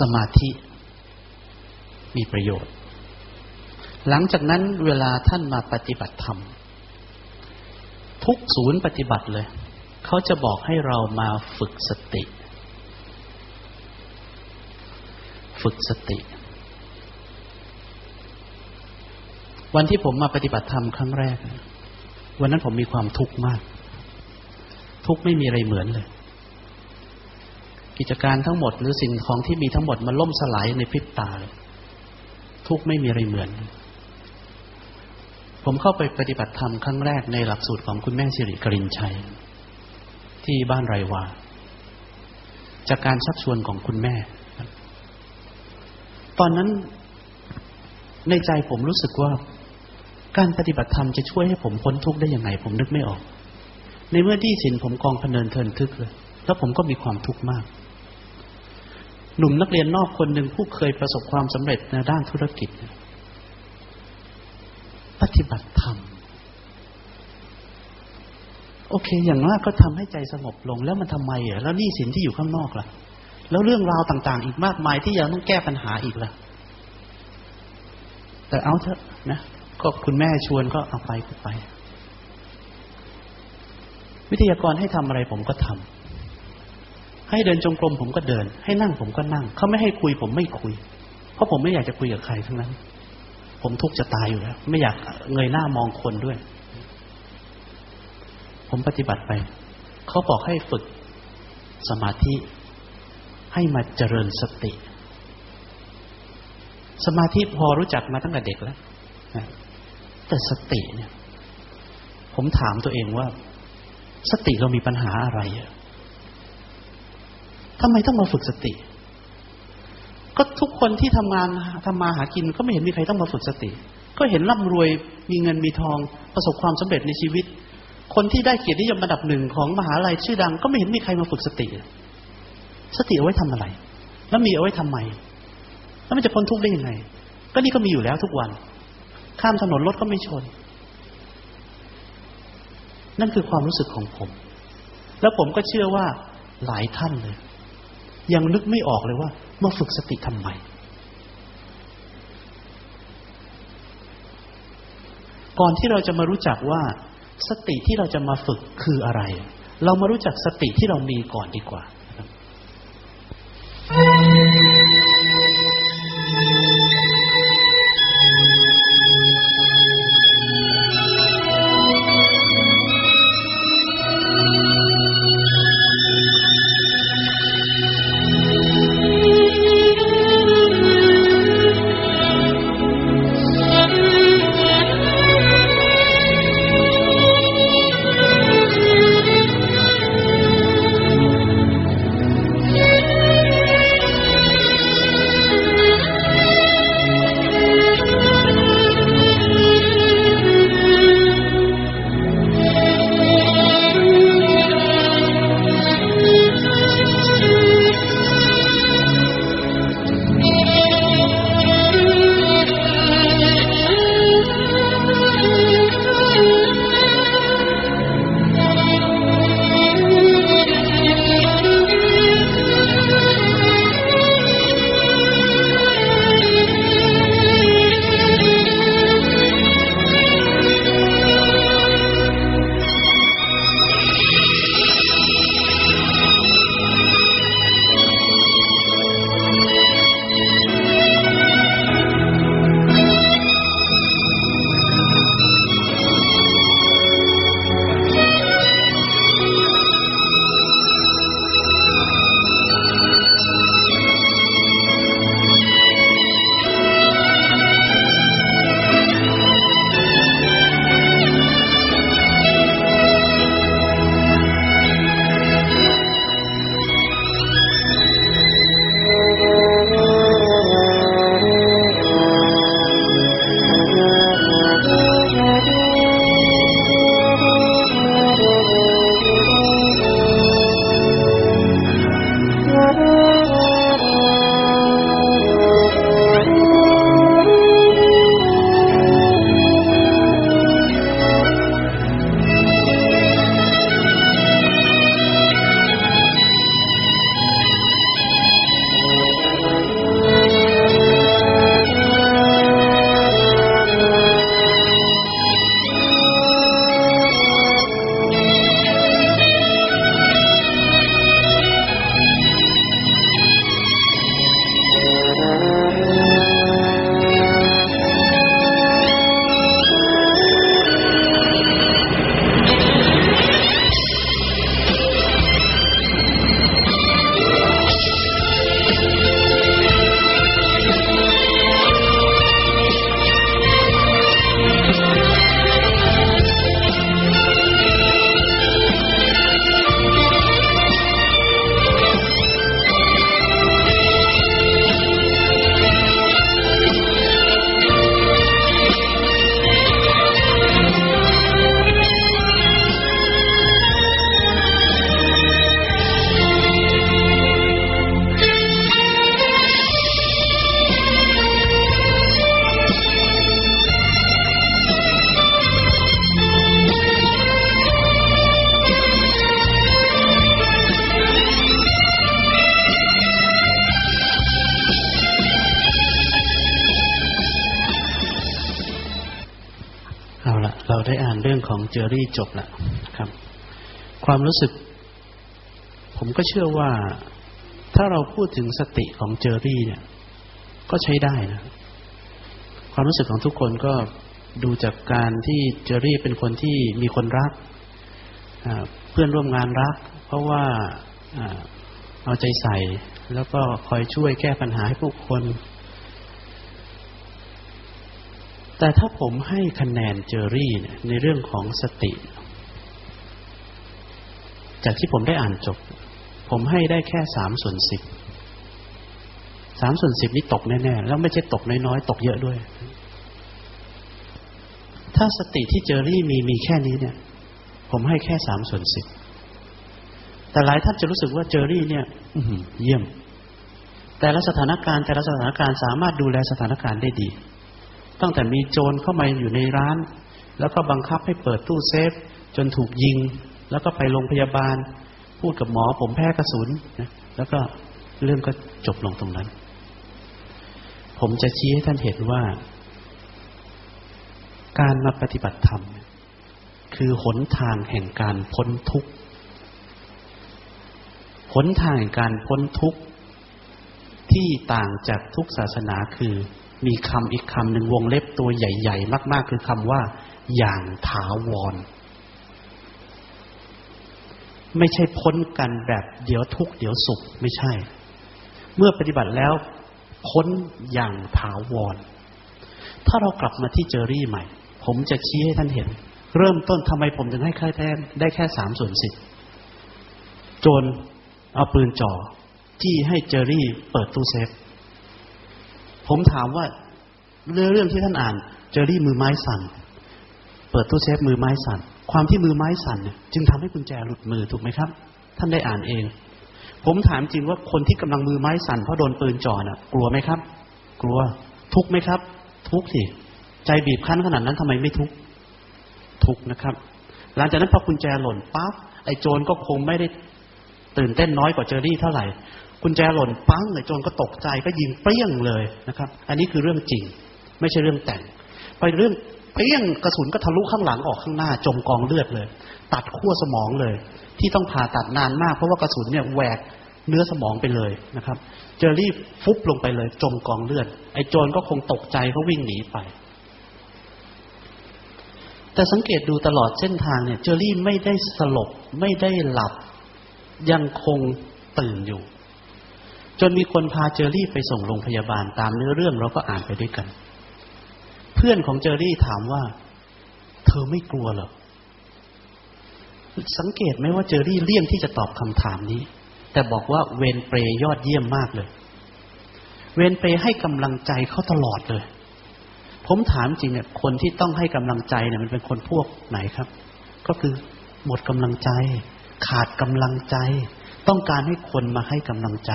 สมาธิมีประโยชน์ หลังจากนั้นเวลาท่านมาปฏิบัติธรรม ทุกศูนย์ปฏิบัติเลย เขาจะบอกให้เรามาฝึกสติ ฝึกสติ วันที่ผมมาปฏิบัติธรรมครั้งแรก วันนั้นผมมีความทุกข์มาก ทุกข์ไม่มีอะไรเหมือนเลย กิจการทั้งหมด หรือสิ่งของที่มีทั้งหมดมันล่มสลายในพริบตาเลยทุกไม่มีอะไรเหมือน ผมเข้าไปปฏิบัติธรรมครั้งแรกในหลักสูตรของคุณแม่สิริกรินชัย ที่บ้านไรวา จากการชักชวนของคุณแม่ ตอนนั้นในใจผมรู้สึกว่า การปฏิบัติธรรมจะช่วยให้ผมพ้นทุกข์ได้ยังไง ผมนึกไม่ออก ในเมื่อที่สินผมกองพเนินเทินทึกเลย แล้วผมก็มีความทุกข์มาก หนุ่มนักเรียนนอกคนหนึ่งผู้เคยประสบความสำเร็จในด้านธุรกิจ ปฏิบัติธรรม โอเค อย่างมากก็ทำให้ใจสงบลง แล้วมันทำไมอะแล้วหนี่สินที่อยู่ข้างนอกล่ะ แล้วเรื่องราวต่าง ๆ อีกมากมายที่ยังต้องแก้ปัญหาอีกล่ะ แต่เอาเถอะนะก็คุณแม่ชวนก็เอาไปก็ไป วิทยากรให้ทำอะไรผมก็ทำ ให้เดินจงกรมผมก็เดิน ให้นั่งผมก็นั่ง เขาไม่ให้คุยผมไม่คุย เพราะผมไม่อยากจะคุยกับใครทั้งนั้น ผมทุกข์จะตายอยู่แล้ว ไม่อยากเงยหน้ามองคนด้วย ผมปฏิบัติไป เขาบอกให้ฝึกสมาธิให้มาเจริญสติ สมาธิพอรู้จักมาตั้งแต่เด็กแล้วแต่สติเนี่ย ผมถามตัวเองว่า สติเรามีปัญหาอะไรอะ ทำไมต้องมาฝึกสติ ก็ทุกคนที่ทำงานทำมาหากิน ก็ไม่เห็นมีใครต้องมาฝึกสติ ก็เห็นร่ำรวยมีเงินมีทอง ประสบความสำเร็จในชีวิต คนที่ได้เกียรตินิยมระดับหนึ่งของมหาลัยชื่อดัง ก็ไม่เห็นมีใครมาฝึกสติ สติเอาไว้ทำอะไร แล้วมีเอาไว้ทำไม แล้วมันจะพ้นทุกข์ได้ยังไง ก็นี่ก็มีอยู่แล้วทุกวัน ข้ามถนนรถก็ไม่ชน นั่นคือความรู้สึกของผม แล้วผมก็เชื่อว่าหลายท่านเลย ยังนึกไม่ออกเลยว่ามาฝึกสติทำไม ก่อนที่เราจะมารู้จักว่า สติที่เราจะมาฝึกคืออะไร เรามารู้จักสติที่เรามีก่อนดีกว่า เจอรี่จบล้วครับ ความรู้สึก ผมก็เชื่อว่าถ้าเราพูดถึงสติของเจอรี่เนี่ย ก็ใช้ได้นะ ความรู้สึกของทุกคนก็ดูจากการที่เจอรี่เป็นคนที่มีคนรัก เพื่อนร่วมงานรัก เพราะว่าเอาใจใส่ แล้วก็คอยช่วยแก้ปัญหาให้ผู้คน แต่ถ้าผมให้คะแนนเจอรี่ในเรื่องของสติ จากที่ผมได้อ่านจบ ผมให้ได้แค่สามส่วนสิบสามส่วนสิบนี่ตกแน่ๆ แล้วไม่ใช่ตกน้อยๆ ตกเยอะด้วย ถ้าสติที่เจอรี่มีมีแค่นี้เนี่ย ผมให้แค่สามส่วนสิบแต่หลายท่านจะรู้สึกว่าเจอรี่เนี่ยเยี่ยม แต่ละสถานการณ์แต่ละสถานการณ์สามารถดูแลสถานการณ์ได้ดี ตั้งแต่มีโจรเข้ามาอยู่ในร้าน แล้วก็บังคับให้เปิดตู้เซฟ จนถูกยิง แล้วก็ไปโรงพยาบาล พูดกับหมอผมแพ้กระสุนนะแล้วก็เรื่องก็จบลงตรงนั้น ผมจะชี้ให้ท่านเห็นว่า การมาปฏิบัติธรรม คือหนทางแห่งการพ้นทุกข์หนทางแห่งการพ้นทุกข์ที่ต่างจากทุกศาสนาคือ มีคำอีกคำหนึ่งวงเล็บตัวใหญ่ ๆ มาก ๆ คือคำว่า อย่างถาวร ไม่ใช่พ้นกันแบบเดี๋ยวทุกเดี๋ยวสุขไม่ใช่ เมื่อปฏิบัติแล้ว พ้นอย่างถาวร ถ้าเรากลับมาที่เจอรี่ใหม่ ผมจะชี้ให้ท่านเห็น เริ่มต้นทำไมผมถึงให้แค่ได้แค่สามส่วนสิบโจนเอาปืนจ่อ จี้ให้เจอรี่เปิดตู้เซฟ ผมถามว่าเรื่องเรื่องที่ท่านอ่าน เจอรี่มือไม้สั่น เปิดตู้เซฟมือไม้สั่น ความที่มือไม้สั่นเนี่ยจึงทำให้กุญแจหลุดมือถูกไหมครับ ท่านได้อ่านเอง ผมถามจริงว่าคนที่กำลังมือไม้สั่นเพราะโดนปืนจ่อน่ะ กลัวไหมครับ กลัว ทุกไหมครับ ทุกสิใจบีบคั้นขนาดนั้นทำไมไม่ทุกทุกนะครับ หลังจากนั้นพอกุญแจหล่นปั๊บไอ้โจรก็คงไม่ได้ตื่นเต้นน้อยกว่าเจอรี่เท่าไหร่ กุญแจหล่นปั้งเลยโจรก็ตกใจก็ยิงเปรี้ยงเลยนะครับ อันนี้คือเรื่องจริง ไม่ใช่เรื่องแต่งไปเรื่องเปรี้ยงกระสุนก็ทะลุข้างหลังออกข้างหน้า จมกองเลือดเลย ตัดขั้วสมองเลย ที่ต้องผ่าตัดนานมากเพราะว่ากระสุนเนี่ยแหวกเนื้อสมองไปเลยนะครับ เจอรี่ฟุบลงไปเลย จมกองเลือด ไอ้โจรก็คงตกใจเขาวิ่งหนีไป แต่สังเกตดูตลอดเส้นทางเนี่ย เจอรี่ไม่ได้สลบไม่ได้หลับ ยังคงตื่นอยู่ จนมีคนพาเจอรี่ไปส่งโรงพยาบาลตามเนื้อเรื่องเราก็อ่านไปด้วยกัน เพื่อนของเจอรี่ถามว่า เธอไม่กลัวหรอสังเกตไหมว่าเจอรี่เลี่ยงที่จะตอบคำถามนี้ แต่บอกว่าเวนเปรยอดเยี่ยมมากเลย เวนเปรให้กำลังใจเขาตลอดเลย ผมถามจริงเนี่ยคนที่ต้องให้กำลังใจเนี่ยมันเป็นคนพวกไหนครับ ก็คือหมดกำลังใจ ขาดกำลังใจ ต้องการให้คนมาให้กำลังใจ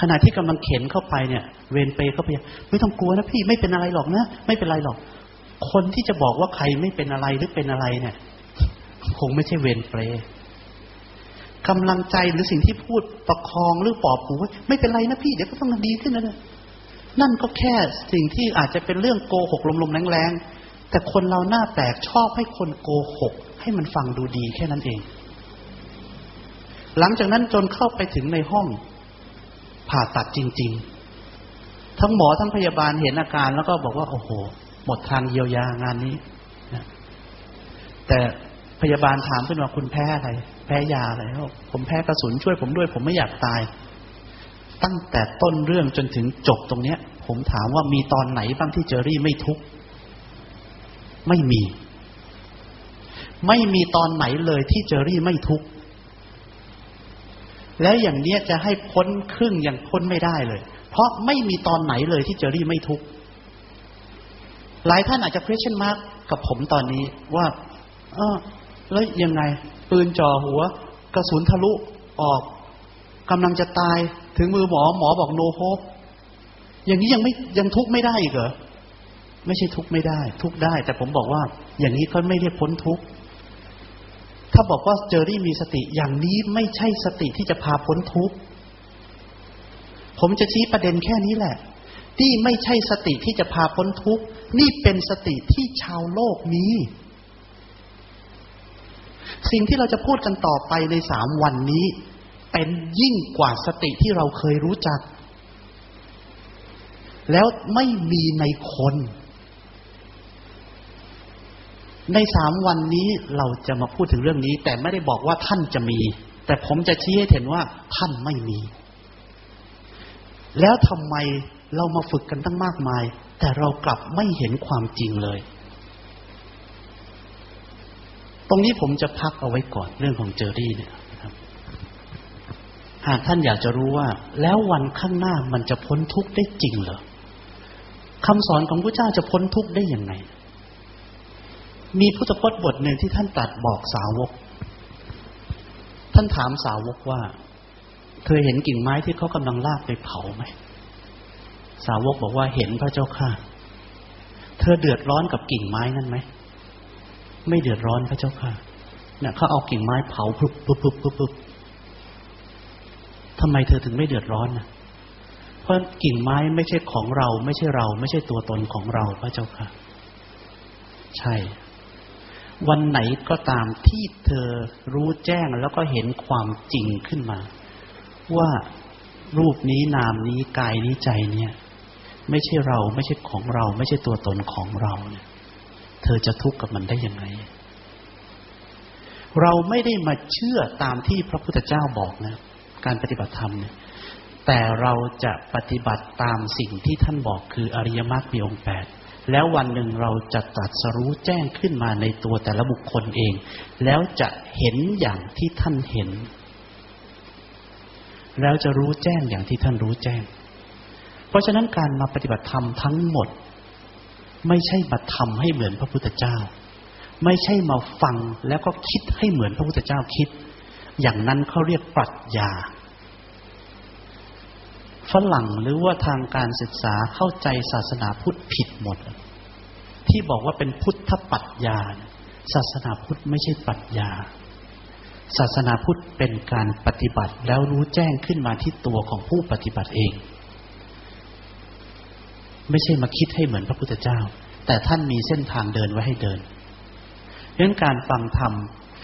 ขณะที่กำลังเข็นเข้าไปเนี่ย เวนเปเข้าไปไม่ต้องกลัวนะพี่ไม่เป็นอะไรหรอกนะไม่เป็นไรหรอก คนที่จะบอกว่าใครไม่เป็นอะไรหรือเป็นอะไรเนี่ย คงไม่ใช่เวนเปรกำลังใจหรือสิ่งที่พูดประคองหรือปลอบหูไม่เป็นไรนะพี่เดี๋ยวก็ต้องดีขึ้นนะนั่นก็แค่สิ่งที่อาจจะเป็นเรื่องโกหกลมๆแรงๆแต่คนเราหน้าแปลกชอบให้คนโกหก ให้มันฟังดูดีแค่นั้นเอง หลังจากนั้นจนเข้าไปถึงในห้อง ผ่าตัดจริง ๆ ทั้งหมอทั้งพยาบาลเห็นอาการแล้วก็บอกว่า โอ้โห หมดทางเยียวยางานนี้นะแต่พยาบาลถามขึ้นว่าคุณแพ้อะไร แพ้ยาอะไรผมแพ้กระสุนช่วยผมด้วย ผมไม่อยากตาย ตั้งแต่ต้นเรื่องจนถึงจบตรงเนี้ย ผมถามว่ามีตอนไหนบ้างที่เจอรี่ไม่ทุกข์ไม่มี ไม่มีตอนไหนเลยที่เจอรี่ไม่ทุกข์ แล้วอย่างเนี้ยจะให้พ้นครึ่งอย่างพ้นไม่ได้เลย เพราะไม่มีตอนไหนเลยที่เจอรี่ไม่ทุกข์หลายท่านอาจจะ question mark กับผมตอนนี้ว่า เออแล้วยังไง ปืนจ่อหัว กระสุนทะลุออกกำลังจะตายถึงมือหมอหมอบอกโนโฮปอย่างนี้ยังไม่ยังทุกข์ไม่ได้อีกเหรอไม่ใช่ทุกข์ไม่ได้ ทุกข์ได้ แต่ผมบอกว่า อย่างนี้ก็ไม่ได้พ้นทุกข์าบอกว่าเจอรี่มีสติอย่างนี้ไม่ใช่สติที่จะพาพ้นทุกข์ ผมจะชี้ประเด็นแค่นี้แหละที่ไม่ใช่สติที่จะพาพ้นทุกข์ นี่เป็นสติที่ชาวโลกมี สิ่งที่เราจะพูดกันต่อไปในสามวันนี้ เป็นยิ่งกว่าสติที่เราเคยรู้จัก แล้วไม่มีในคน ในสามวันนี้เราจะมาพูดถึงเรื่องนี้ แต่ไม่ได้บอกว่าท่านจะมี แต่ผมจะชี้ให้เห็นว่าท่านไม่มี แล้วทำไมเรามาฝึกกันตั้งมากมาย แต่เรากลับไม่เห็นความจริงเลย ตรงนี้ผมจะพักเอาไว้ก่อนเรื่องของเจอรี่เนี่ยหากท่านอยากจะรู้ว่า แล้ววันข้างหน้ามันจะพ้นทุกข์ได้จริงเหรอคำสอนของพระเจ้าจะพ้นทุกข์ได้ยังไง มีพุทธพจน์บทหนึ่งที่ท่านตรัสบอกสาวก ท่านถามสาวกว่าเคยเห็นกิ่งไม้ที่เขากำลังลากไปเผาไหม สาวกบอกว่าเห็นพระเจ้าค่ะ เธอเดือดร้อนกับกิ่งไม้นั่นไหม ไม่เดือดร้อนพระเจ้าค่ะเนี่ยเขาเอากิ่งไม้เผาปุ๊บปุ๊บปุ๊บปุ๊บปุ๊บทำไมเธอถึงไม่เดือดร้อนนะเพราะกิ่งไม้ไม่ใช่ของเรา ไม่ใช่เรา ไม่ใช่ตัวตนของเราพระเจ้าค่ะ ใช่ วันไหนก็ตามที่เธอรู้แจ้งแล้วก็เห็นความจริงขึ้นมา ว่ารูปนี้นามนี้กายนี้ใจเนี่ย ไม่ใช่เราไม่ใช่ของเรา ไม่ใช่ตัวตนของเราเนี่ย เธอจะทุกข์กับมันได้ยังไง เราไม่ได้มาเชื่อตามที่พระพุทธเจ้าบอกนะ การปฏิบัติธรรมเนี่ย แต่เราจะปฏิบัติตามสิ่งที่ท่านบอกคืออริยมรรคมีองค์แปด แล้ววันหนึ่งเราจะตัดสรู้แจ้งขึ้นมาในตัวแต่ละบุคคลเอง แล้วจะเห็นอย่างที่ท่านเห็น แล้วจะรู้แจ้งอย่างที่ท่านรู้แจ้ง เพราะฉะนั้นการมาปฏิบัติธรรมทั้งหมด ไม่ใช่มาทำให้เหมือนพระพุทธเจ้า ไม่ใช่มาฟังแล้วก็คิดให้เหมือนพระพุทธเจ้าคิด อย่างนั้นเขาเรียกปรัชญา ฝรั่งหรือว่าทางการศึกษาเข้าใจศาสนาพุทธผิดหมด ที่บอกว่าเป็นพุทธปรัชญา ศาสนาพุทธไม่ใช่ปรัชญา ศาสนาพุทธเป็นการปฏิบัติแล้วรู้แจ้งขึ้นมาที่ตัวของผู้ปฏิบัติเอง ไม่ใช่มาคิดให้เหมือนพระพุทธเจ้า แต่ท่านมีเส้นทางเดินไว้ให้เดินเพราะนั้นการฟังธรรม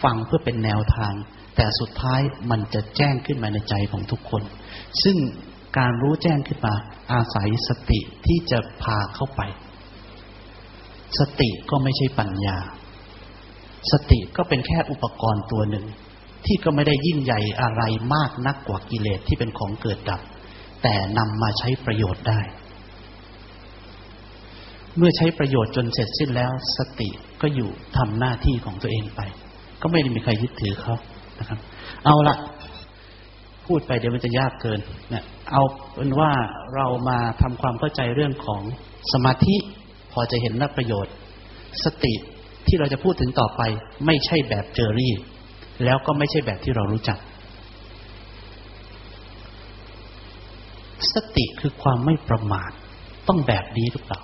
ฟังเพื่อเป็นแนวทาง แต่สุดท้ายมันจะแจ้งขึ้นมาในใจของทุกคน ซึ่ง การรู้แจ้งขึ้นมา อาศัยสติที่จะพาเข้าไป สติก็ไม่ใช่ปัญญา สติก็เป็นแค่อุปกรณ์ตัวหนึ่ง ที่ก็ไม่ได้ยิ่งใหญ่อะไรมากนักกว่ากิเลสที่เป็นของเกิดดับ แต่นำมาใช้ประโยชน์ได้ เมื่อใช้ประโยชน์จนเสร็จสิ้นแล้ว สติก็อยู่ทำหน้าที่ของตัวเองไป ก็ไม่ได้มีใครยึดถือเขานะครับ เอาละ พูดไปเดี๋ยวมันจะยากเกินเนี่ยเอาเป็นว่าเรามาทำความเข้าใจเรื่องของสมาธิพอจะเห็นนักประโยชน์ สติที่เราจะพูดถึงต่อไป ไม่ใช่แบบเจอรี่ แล้วก็ไม่ใช่แบบที่เรารู้จัก สติคือความไม่ประมาทต้องแบบนี้หรือเปล่า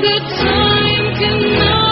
เ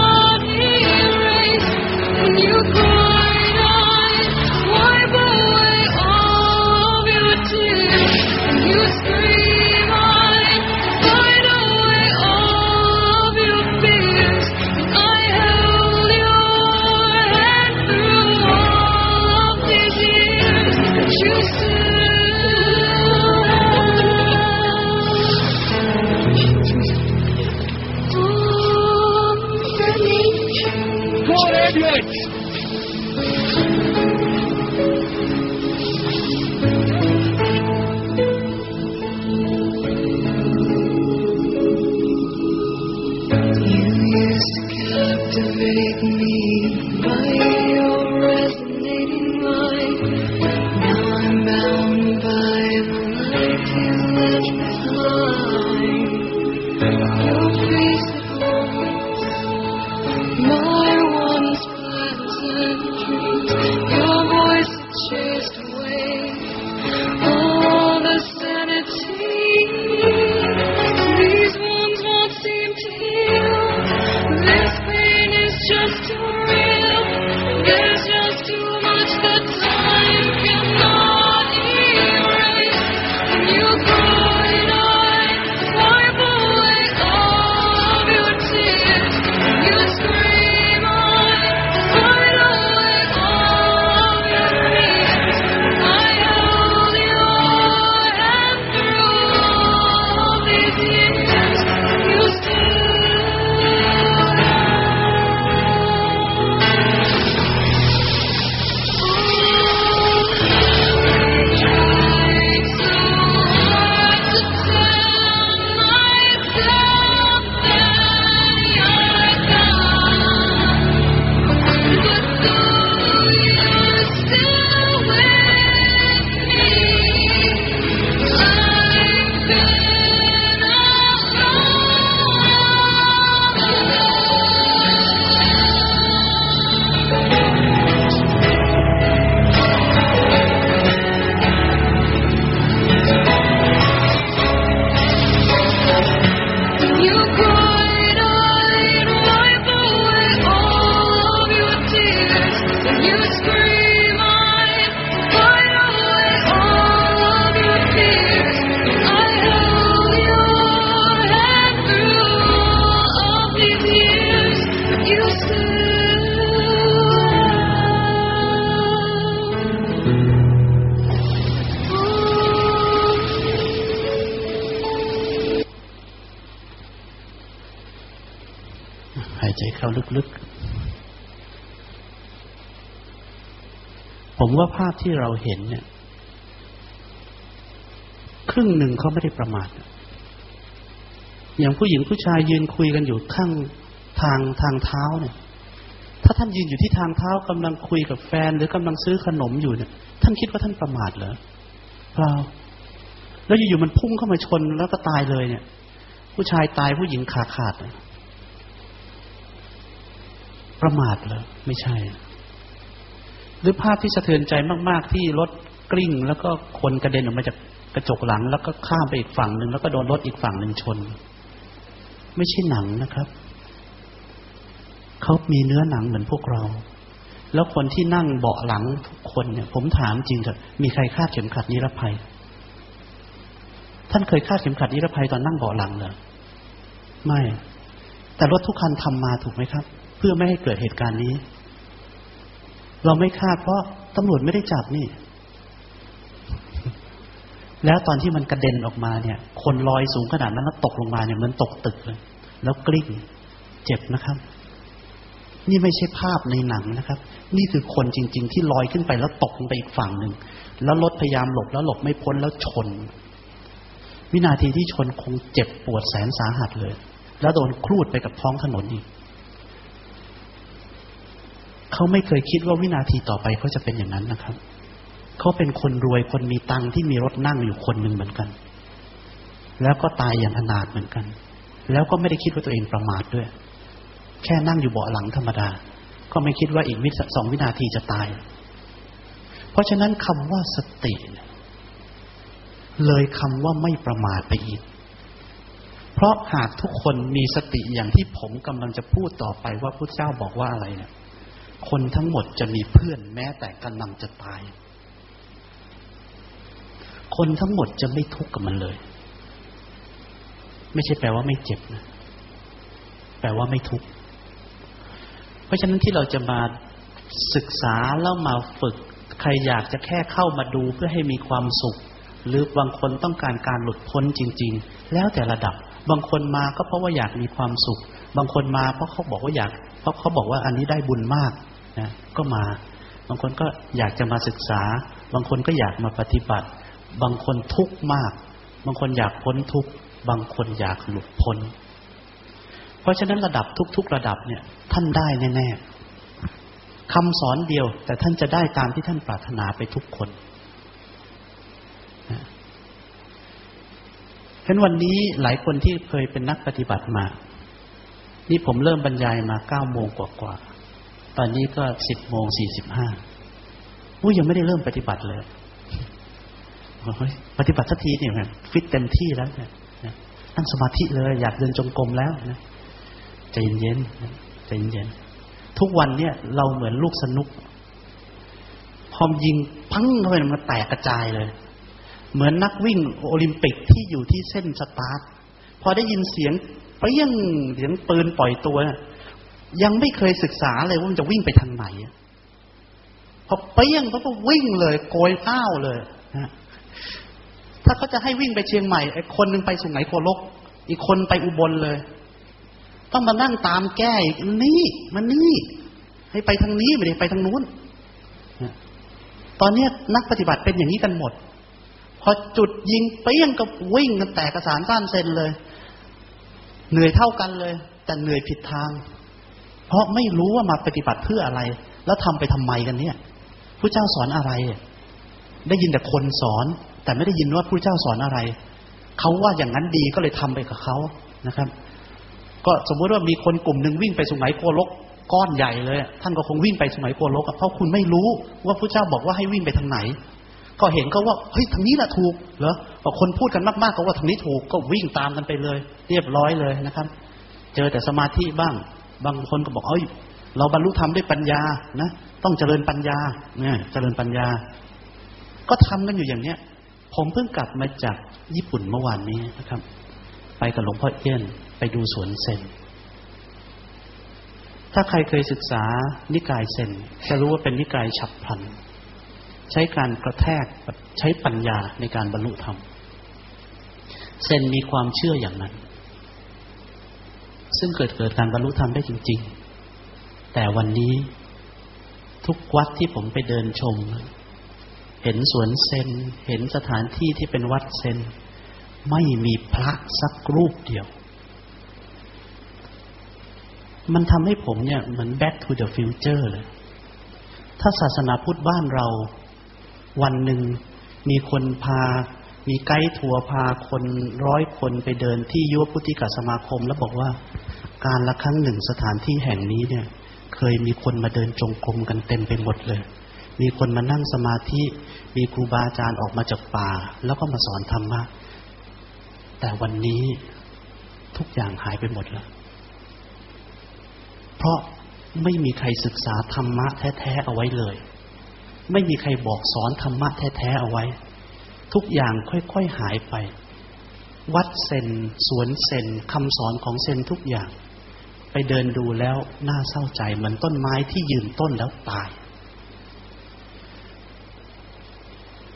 ว่าภาพที่เราเห็นเนี่ย ครึ่งหนึ่งเขาไม่ได้ประมาทอย่างผู้หญิงผู้ชายยืนคุยกันอยู่ข้างทางทางเท้าเนี่ย ถ้าท่านยืนอยู่ที่ทางเท้ากำลังคุยกับแฟน หรือกำลังซื้อขนมอยู่เนี่ย ท่านคิดว่าท่านประมาทเหรอเปล่าแล้วอยู่ๆมันพุ่งเข้ามาชนแล้วก็ตายเลยเนี่ย ผู้ชายตายผู้หญิงขาขาด ประมาทเหรอไม่ใช่ หรือภาพที่สะเทือนใจมากๆ ที่รถกลิ้ง แล้วก็คนกระเด็นออกมาจากกระจกหลัง แล้วก็ข้ามไปอีกฝั่งหนึ่งแล้วก็โดนรถอีกฝั่งหนึ่งชน ไม่ใช่หนังนะครับเขามีเนื้อหนังเหมือนพวกเรา แล้วคนที่นั่งเบาะหลังทุกคนเนี่ย ผมถามจริงเถอะมีใครคาดเข็มขัดนิรภัย ท่านเคยคาดเข็มขัดนิรภัยตอนนั่งเบาะหลังเหรอไม่ แต่รถทุกคันทำมาถูกไหมครับ เพื่อไม่ให้เกิดเหตุการณ์นี้ เราไม่คาดเพราะตำรวจไม่ได้จับนี่ แล้วตอนที่มันกระเด็นออกมาเนี่ย คนลอยสูงขนาดนั้นแล้วตกลงมาเนี่ยเหมือนตกตึกเลย แล้วกลิ้งเจ็บนะครับ นี่ไม่ใช่ภาพในหนังนะครับ นี่คือคนจริง ๆ ที่ลอยขึ้นไปแล้วตกลงไปอีกฝั่งหนึ่ง แล้วรถพยายามหลบแล้วหลบไม่พ้นแล้วชน วินาทีที่ชนคงเจ็บปวดแสนสาหัสเลย แล้วโดนครูดไปกับท้องถนนอีก เขาไม่เคยคิดว่าวินาทีต่อไปเขาจะเป็นอย่างนั้นนะครับ เขาเป็นคนรวยคนมีตังที่มีรถนั่งอยู่คนหนึ่งเหมือนกัน แล้วก็ตายอย่างอนาถเหมือนกัน แล้วก็ไม่ได้คิดว่าตัวเองประมาทด้วย แค่นั่งอยู่เบาะหลังธรรมดา ก็ไม่คิดว่าอีกวิสองวินาทีจะตาย เพราะฉะนั้นคำว่าสติเนี่ยเลยคำว่าไม่ประมาทไปอีกเพราะหากทุกคนมีสติอย่างที่ผมกำลังจะพูดต่อไปว่าพุทธเจ้าบอกว่าอะไรเนี่ย คนทั้งหมดจะมีเพื่อนแม้แต่กำลังจะตาย คนทั้งหมดจะไม่ทุกข์กับมันเลย ไม่ใช่แปลว่าไม่เจ็บนะ แปลว่าไม่ทุกข์ เพราะฉะนั้นที่เราจะมาศึกษาแล้วมาฝึก ใครอยากจะแค่เข้ามาดูเพื่อให้มีความสุข หรือบางคนต้องการการหลุดพ้นจริง ๆ แล้วแต่ระดับ บางคนมาก็เพราะว่าอยากมีความสุข บางคนมาเพราะเขาบอกว่าอยากเพราะเขาบอกว่าอันนี้ได้บุญมาก นะก็มา บางคนก็อยากจะมาศึกษา บางคนก็อยากมาปฏิบัติ บางคนทุกข์มาก บางคนอยากพ้นทุกข์บางคนอยากหลุดพ้น เพราะฉะนั้นระดับทุก ๆ ระดับเนี่ย ท่านได้แน่ๆคำสอนเดียว แต่ท่านจะได้ตามที่ท่านปรารถนาไปทุกคนนะฉะนั้นวันนี้หลายคนที่เคยเป็นนักปฏิบัติมา นี่ผมเริ่มบรรยายมาเก้าโมงกว่า ตอนนี้ก็สิบโมงสี่สิบห้าอุ้ยยังไม่ได้เริ่มปฏิบัติเลยปฏิบัติสักทีเนี่ยฟิตเต็มที่แล้วเนี่ยนั่งสมาธิเลย อยากเดินจงกรมแล้วนะใจเย็นๆนะใจเย็นๆทุกวันเนี่ย เราเหมือนลูกสนุก พอมยิงพังเข้าไปมันแตกกระจายเลย เหมือนนักวิ่งโอลิมปิกที่อยู่ที่เส้นสตาร์ทพอได้ยินเสียงเปรี้ยงเสียงปืนปล่อยตัวน่ะ ยังไม่เคยศึกษาเลยว่ามันจะวิ่งไปทางไหนพอเปี้ยงเขาก็วิ่งเลยโกยอ้าวเลยนะถ้าเขาจะให้วิ่งไปเชียงใหม่ไอ้คนหนึ่งไปสุไหงโกลก อีกคนไปอุบลเลย ต้องมานั่งตามแก้อีกนี่มันนี่ ให้ไปทางนี้ไม่ได้ไปทางนู้นตอนนี้นักปฏิบัติเป็นอย่างนี้กันหมด พอจุดยิงเปี้ยงก็วิ่งกันแตกกระสานสั้นเซนเลย เหนื่อยเท่ากันเลย แต่เหนื่อยผิดทาง เพราะไม่รู้ว่ามาปฏิบัติเพื่ออะไร แล้วทำไปทำไมกันเนี่ยพระเจ้าสอนอะไร ได้ยินแต่คนสอน แต่ไม่ได้ยินว่าพระเจ้าสอนอะไร เขาว่าอย่างนั้นดีก็เลยทำไปกับเขานะครับ ก็สมมติว่ามีคนกลุ่มหนึ่งวิ่งไปสุไหงโกลกก้อนใหญ่เลย ท่านก็คงวิ่งไปสุไหงโกลกเพราะคุณไม่รู้ว่าพระเจ้าบอกว่าให้วิ่งไปทางไหน ก็เห็นก็ว่าเฮ้ยทางนี้แหละถูกเหรอพอคนพูดกันมากๆก็ว่าทางนี้ถูกก็วิ่งตามกันไปเลย เรียบร้อยเลยนะครับ เจอแต่สมาธิบ้าง บางคนก็บอกเอ้ย เราบรรลุธรรมด้วยปัญญานะ ต้องเจริญปัญญาเนี่ยเจริญปัญญา ก็ทำกันอยู่อย่างเนี้ย ผมเพิ่งกลับมาจากญี่ปุ่นเมื่อวานนี้นะครับ ไปกับหลวงพ่อเอี้ยนไปดูสวนเซนถ้าใครเคยศึกษานิกายเซนจะรู้ว่าเป็นนิกายฉับพลัน ใช้การกระแทกใช้ปัญญาในการบรรลุธรรม เซนมีความเชื่ออย่างนั้น ซึ่งเกิดเกิดการบรรลุธรรมได้จริง ๆ แต่วันนี้ทุกวัดที่ผมไปเดินชม เห็นสวนเซน เห็นสถานที่ที่เป็นวัดเซน ไม่มีพระสักรูปเดียว มันทำให้ผมเนี่ยเหมือน back to the future เลย ถ้าศาสนาพุทธบ้านเรา วันหนึ่งมีคนพา มีไกด์ทัวร์พาคนร้อยคนไปเดินที่ยุวพุทธิกสมาคม แล้วบอกว่าการละครั้งหนึ่งสถานที่แห่งนี้เนี่ย เคยมีคนมาเดินจงกรมกันเต็มไปหมดเลย มีคนมานั่งสมาธิ มีครูบาอาจารย์ออกมาจากป่า แล้วก็มาสอนธรรมะ แต่วันนี้ทุกอย่างหายไปหมดแล้ว เพราะไม่มีใครศึกษาธรรมะแท้ ๆ เอาไว้เลย ไม่มีใครบอกสอนธรรมะแท้ ๆ เอาไว้ ทุกอย่างค่อยๆหายไป วัดเซนสวนเซนคำสอนของเซนทุกอย่าง ไปเดินดูแล้วน่าเศร้าใจเหมือนต้นไม้ที่ยืนต้นแล้วตาย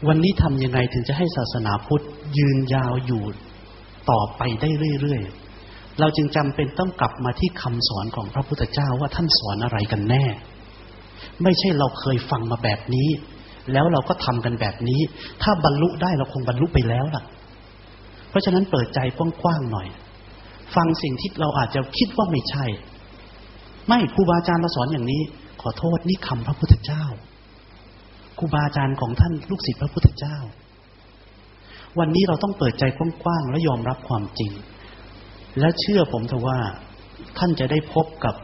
วันนี้ทำยังไงถึงจะให้ศาสนาพุทธยืนยาวอยู่ต่อไปได้เรื่อยๆ เราจึงจำเป็นต้องกลับมาที่คำสอนของพระพุทธเจ้าว่าท่านสอนอะไรกันแน่ ไม่ใช่เราเคยฟังมาแบบนี้ แล้วเราก็ทำกันแบบนี้ ถ้าบรรลุได้เราคงบรรลุไปแล้วล่ะ เพราะฉะนั้นเปิดใจกว้างๆหน่อย ฟังสิ่งที่เราอาจจะคิดว่าไม่ใช่ ไม่ครูบาอาจารย์มาสอนอย่างนี้ ขอโทษนี่คำพระพุทธเจ้าครูบาอาจารย์ของท่านลูกศิษย์พระพุทธเจ้า วันนี้เราต้องเปิดใจกว้างๆและยอมรับความจริง และเชื่อผมเถอะว่าท่านจะได้พบกับ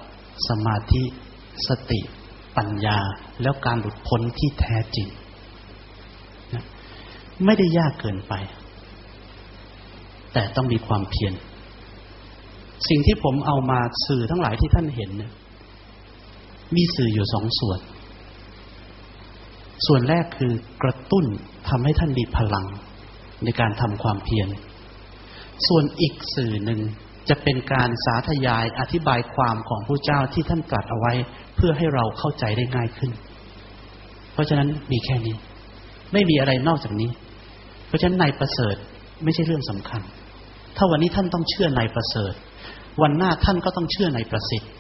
สมาธิสติ ปัญญาแล้วการหลุดพ้นที่แท้จริงนะไม่ได้ยากเกินไป แต่ต้องมีความเพียรสิ่งที่ผมเอามาสื่อทั้งหลายที่ท่านเห็นเนี่ยมีสื่ออยู่สองส่วน ส่วนแรกคือกระตุ้นทำให้ท่านมีพลังในการทำความเพียร ส่วนอีกสื่อหนึ่ง จะเป็นการสาธยายอธิบายความของผู้เจ้าที่ท่านตรัสเอาไว้ เพื่อให้เราเข้าใจได้ง่ายขึ้น เพราะฉะนั้นมีแค่นี้ ไม่มีอะไรนอกจากนี้ เพราะฉะนั้นนายประเสริฐไม่ใช่เรื่องสำคัญ ถ้าวันนี้ท่านต้องเชื่อนายประเสริฐ วันหน้าท่านก็ต้องเชื่อนายประสิทธิ์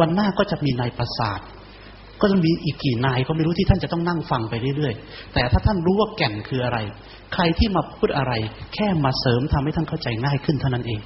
วันหน้าก็จะมีนายประสาทก็จะมีอีกกี่นายก็ไม่รู้ที่ท่านจะต้องนั่งฟังไปเรื่อยๆ แต่ถ้าท่านรู้ว่าแก่นคืออะไร ใครที่มาพูดอะไร แค่มาเสริมทำให้ท่านเข้าใจง่ายขึ้นเท่านั้นเอง